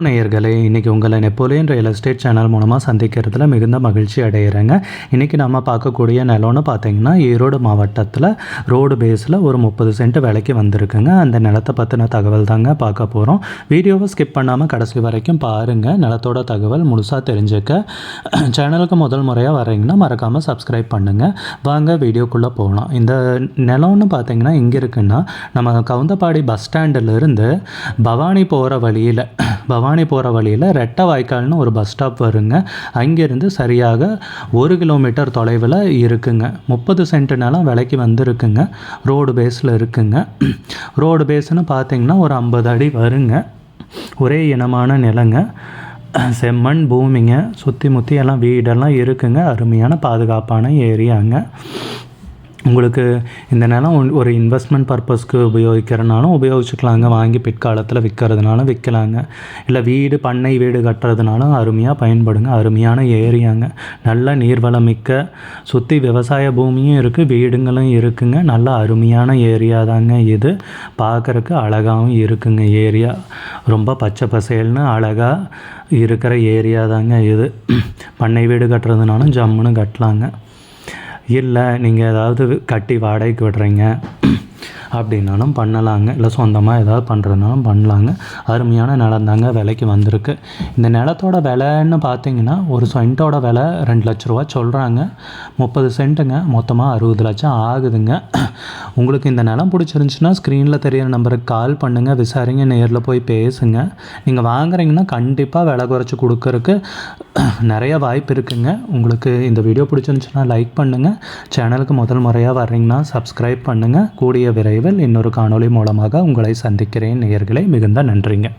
நேயர்களே இன்றைக்கி உங்களை நெப்போலியன் ரியல் எஸ்டேட் சேனல் மூலமாக சந்திக்கிறதுல மிகுந்த மகிழ்ச்சி அடைகிறேங்க இன்றைக்கி நம்ம பார்க்கக்கூடிய நிலம்னு பார்த்தீங்கன்னா ஈரோடு மாவட்டத்தில் ரோடு பேஸில் ஒரு முப்பது சென்ட் விலைக்கு வந்திருக்குங்க. அந்த நிலத்தை பற்றின தகவல் தாங்க பார்க்க போகிறோம் வீடியோவை ஸ்கிப் பண்ணாமல் கடைசி வரைக்கும் பாருங்கள் நிலத்தோட தகவல் முழுசாக தெரிஞ்சுக்க சேனலுக்கு முதல் முறையாக வரீங்கன்னா மறக்காமல் சப்ஸ்கிரைப் பண்ணுங்கள் வாங்க வீடியோக்குள்ளே போகலாம் இந்த நிலம்னு பார்த்தீங்கன்னா இங்கே இருக்குன்னா நம்ம கவுந்தப்பாடி பஸ் ஸ்டாண்டிலிருந்து பவானி போகிற வழியில் பவானி போகிற வழியில் ரெட்டை வாய்க்கால்னு ஒரு பஸ் ஸ்டாப் வருங்க. அங்கேருந்து சரியாக ஒரு கிலோமீட்டர் தொலைவில் இருக்குங்க. முப்பது சென்ட் நிலம் விலைக்கு வந்துருக்குங்க. ரோடு பேஸில் இருக்குங்க. ரோடு பேஸ்னு பார்த்தீங்கன்னா ஒரு ஐம்பது அடி வருங்க. ஒரே இனமான நிலங்க. செம்மண் பூமிங்க. சுற்றி முற்றி எல்லாம் வீடெல்லாம் இருக்குங்க. அருமையான பாதுகாப்பான ஏரியாங்க. உங்களுக்கு இந்த நிலம் ஒரு இன்வெஸ்ட்மெண்ட் பர்பஸ்க்கு உபயோகிக்கிறனாலும் உபயோகிச்சுக்கலாங்க. வாங்கி பிற்காலத்தில் விற்கிறதுனாலும் விற்கலாங்க இல்லை வீடு பண்ணை வீடு கட்டுறதுனாலும் அருமையாக பயன்படுங்க. அருமையான ஏரியாங்க. நல்ல நீர்வளம் மிக்க சுற்றி விவசாய பூமியும் இருக்குது வீடுங்களும் இருக்குங்க. நல்ல அருமையான ஏரியா தாங்க இது. பார்க்குறக்கு அழகாகவும் இருக்குங்க ஏரியா. ரொம்ப பச்சை பசேல்னு அழகாக இருக்கிற ஏரியா தாங்க இது. பண்ணை வீடு கட்டுறதுனாலும் ஜம்முன்னு கட்டலாங்க. இல்லை நீங்கள் ஏதாவது கட்டி வாடகைக்கு விடுறீங்க. அப்படின்னாலும் பண்ணலாங்க. இல்லை சொந்தமாக ஏதாவது பண்ணுறதுனாலும் பண்ணலாங்க. அருமையான நிலம் தாங்க விலைக்கு வந்திருக்கு. இந்த நிலத்தோட விலைன்னு பார்த்தீங்கன்னா ஒரு சென்ட்டோட விலை ரெண்டு லட்ச ரூபா சொல்கிறாங்க முப்பது சென்ட்டுங்க. மொத்தமாக அறுபது லட்சம் ஆகுதுங்க. உங்களுக்கு இந்த நிலம் பிடிச்சிருந்துச்சுன்னா ஸ்க்ரீனில் தெரியிற நம்பருக்கு கால் பண்ணுங்கள் விசாரிங்க. நேரில் போய் பேசுங்க. நீங்கள் வாங்குறீங்கன்னா கண்டிப்பாக விலை குறைச்சி கொடுக்கறக்கு நிறைய வாய்ப்பு இருக்குங்க. உங்களுக்கு இந்த வீடியோ பிடிச்சிருந்துச்சுன்னா லைக் பண்ணுங்கள் சேனலுக்கு முதல் முறையாக வர்றீங்கன்னா சப்ஸ்கிரைப் பண்ணுங்கள் கூடிய விரைவில் இன்னொரு காணொளி மூலமாக உங்களை சந்திக்கிறேன். நேயர்களை மிகுந்த நன்றிங்க.